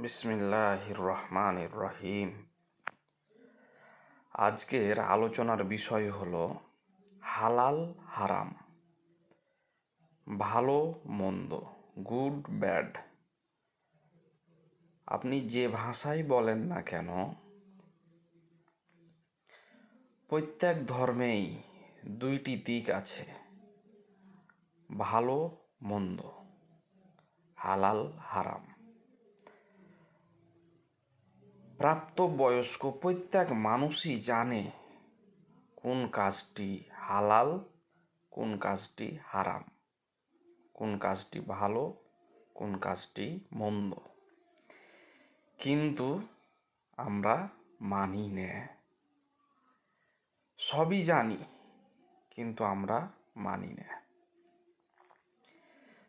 বিসমিল্লাহির রহমান রহিম আজকের আলোচনার বিষয় হল হালাল হারাম। ভালো, মন্দ গুড ব্যাড আপনি যে ভাষায় বলেন না কেন, প্রত্যেক ধর্মেই দুইটি দিক আছে, ভালো, মন্দ, হালাল, হারাম। প্রাপ্তবয়স্ক প্রত্যেক মানুষই জানে কোন কাজটি হালাল, কোন কাজটি হারাম, কোন কাজটি ভালো, কোন কাজটি মন্দ। কিন্তু আমরা মানি না। সবই জানি, কিন্তু আমরা মানি না।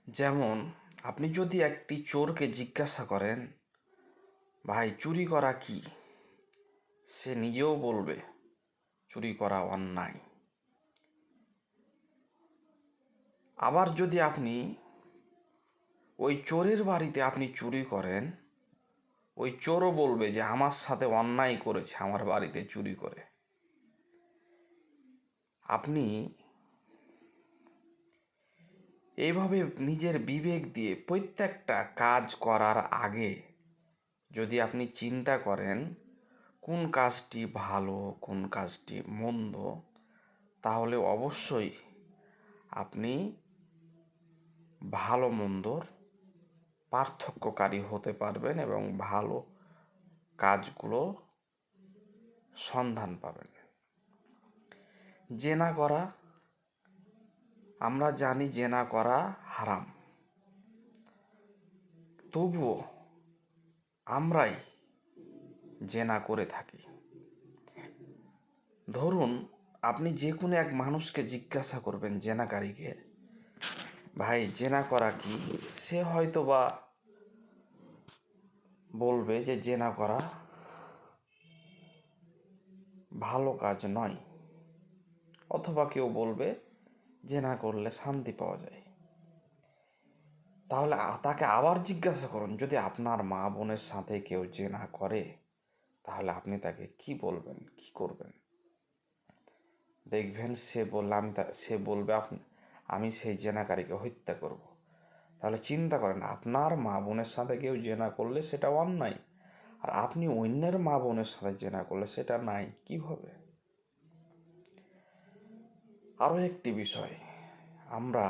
যেমন আপনি যদি একটি চোরকে জিজ্ঞাসা করেন ভাই, চুরি করা কি? সে নিজেও বলবে, চুরি করা অন্যায়। আবার যদি আপনি ওই চোরের বাড়িতে আপনি চুরি করেন, ওই চোরও বলবে যে, আমার সাথে অন্যায় করেছে, আমার বাড়িতে চুরি করে। আপনি এইভাবে নিজের বিবেক দিয়ে প্রত্যেকটা কাজ করার আগে যদি আপনি চিন্তা করেন কোন কাজটি ভালো, কোন কাজটি মন্দ, তাহলে অবশ্যই আপনি ভালো, মন্দর পার্থক্যকারী হতে পারবেন এবং ভালো কাজগুলো সন্ধান পাবেন। জেনা করা, আমরা জানি জেনা করা হারাম। তবুও আমরাই জেনা করে থাকি। ধরুন, আপনি যে কোনো এক মানুষকে জিজ্ঞাসা করবেন জেনাকারীকে, ভাই, জেনা করা কি? সে হয়তো বা বলবে যে, জেনা করা ভালো কাজ নয়। অথবা কেউ বলবে, জেনা করলে শান্তি পাওয়া যায়। তাহলে তাকে আবার জিজ্ঞাসা করুন, যদি আপনার মা বোনের সাথে কেউ জেনা করে, তাহলে আপনি তাকে কি বলবেন, কি করবেন দেখবেন সে বললে আমি সে বলবে আপনি, আমি সেই জেনাকারীকে হত্যা করব। তাহলে চিন্তা করেন, আপনার মা বোনের সাথে কেউ জেনা করলে সেটা অন্যায়, আর আপনি অন্যের মা বোনের সাথে জেনা করলে সেটা নাই কি হবে আরও একটি বিষয়, আমরা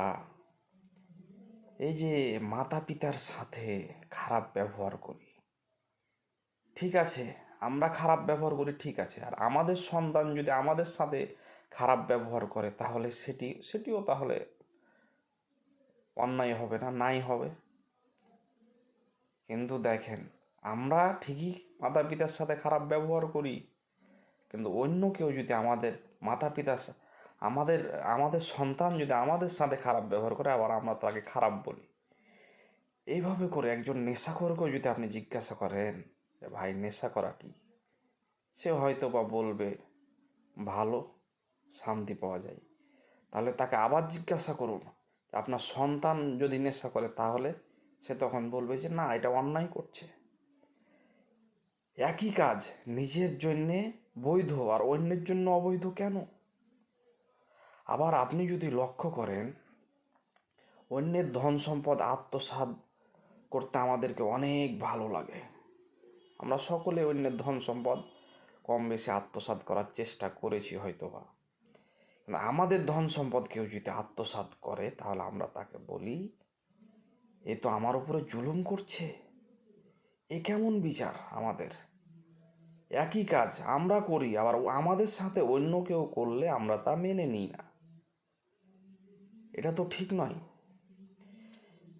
এই যে মাতা পিতার সাথে খারাপ ব্যবহার করি। ঠিক আছে, আমরা খারাপ ব্যবহার করি, ঠিক আছে। আর আমাদের সন্তান যদি আমাদের সাথে খারাপ ব্যবহার করে, তাহলে সেটি, সেটিও তাহলে অন্যায় হবে না, নাই হবে। কিন্তু দেখেন, আমরা ঠিকই মাতা পিতার সাথে খারাপ ব্যবহার করি, কিন্তু অন্য কেউ যদি আমাদের মাতা পিতার আমাদের আমাদের সন্তান যদি আমাদের সাথে খারাপ ব্যবহার করে, আবার আমরা তাকে খারাপ বলি। এইভাবে করে একজন নেশাখোরকেও যদি আপনি জিজ্ঞাসা করেন যে, ভাই, নেশা করা কি? সে হয়তো বা বলবে, ভালো, শান্তি পাওয়া যায়। তাহলে তাকে আবার জিজ্ঞাসা করুন আপনার সন্তান যদি নেশা করে তাহলে? সে তখন বলবে যে, না, এটা অন্যায় করছে। একই কাজ, নিজের জন্যে বৈধ আর অন্যের জন্য অবৈধ কেন? আবার আপনি যদি লক্ষ্য করেন, অন্যের ধন সম্পদ আত্মসাদ করতে আমাদেরকে অনেক ভালো লাগে। আমরা সকলে অন্যের ধন সম্পদ কম বেশি আত্মসাদ করার চেষ্টা করেছি হয়তো বা আমাদের ধন সম্পদ কেউ যদি আত্মসাত করে, তাহলে আমরা তাকে বলি, এ তো আমার উপরে জুলুম করছে। এ কেমন বিচার আমাদের? একই কাজ আমরা করি, আবার আমাদের সাথে অন্য কেউ করলে আমরা তা মেনে নিই না। এটা তো ঠিক নয়।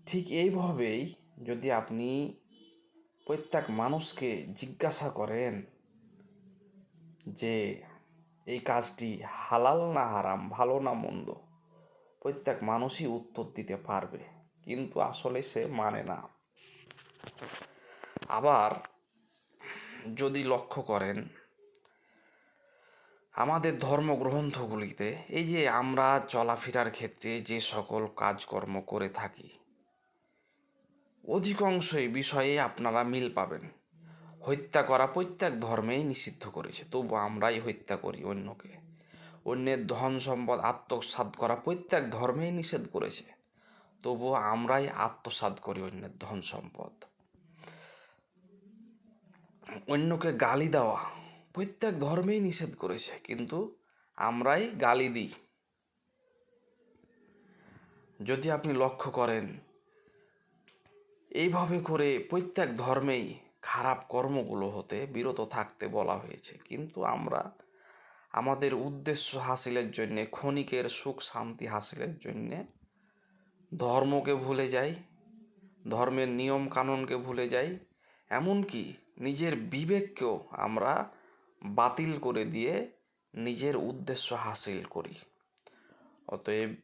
ঠিক এইভাবেই যদি আপনি প্রত্যেক মানুষকে জিজ্ঞাসা করেন যে, এই কাজটি হালাল না হারাম, ভালো না মন্দ? প্রত্যেক মানুষই উত্তর দিতে পারবে, কিন্তু আসলে সে মানে না। আবার যদি লক্ষ্য করেন আমাদের ধর্মগ্রন্থগুলিতে এই যে আমরা চলাফেরার ক্ষেত্রে যে সকল কাজকর্ম করে থাকি, অধিকাংশই বিষয়ে আপনারা মিল পাবেন। হত্যা করা প্রত্যেক ধর্মেই নিষিদ্ধ করেছে, তবু আমরাই হত্যা করি অন্যকে। অন্যের ধন সম্পদ আত্মসাৎ করা প্রত্যেক ধর্মেই নিষেধ করেছে তবুও আমরাই আত্মসাৎ করি অন্যের ধন সম্পদ। অন্যকে গালি দেওয়া প্রত্যেক ধর্মেই নিষেধ করেছে, কিন্তু আমরাই গালি দিই। যদি আপনি লক্ষ্য করেন, এইভাবে করে প্রত্যেক ধর্মেই খারাপ কর্মগুলো হতে বিরত থাকতে বলা হয়েছে, কিন্তু আমরা আমাদের উদ্দেশ্য হাসিলের জন্যে, ক্ষণিকের সুখ শান্তি হাসিলের জন্যে ধর্মকে ভুলে যাই, ধর্মের নিয়ম কানুনকে ভুলে যাই, এমনকি নিজের বিবেককেও আমরা বাতিল করে দিয়ে নিজের উদ্দেশ্য হাসিল করি। অতএব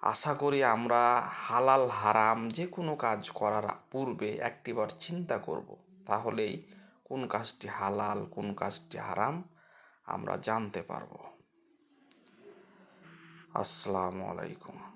আশা করি আমরা হালাল, হারাম যে কোনো কাজ করার পূর্বে একটিবার চিন্তা করব, তাহলেই কোন কাজটি হালাল, কোন কাজটি হারাম আমরা জানতে পারব। আসসালামু আলাইকুম।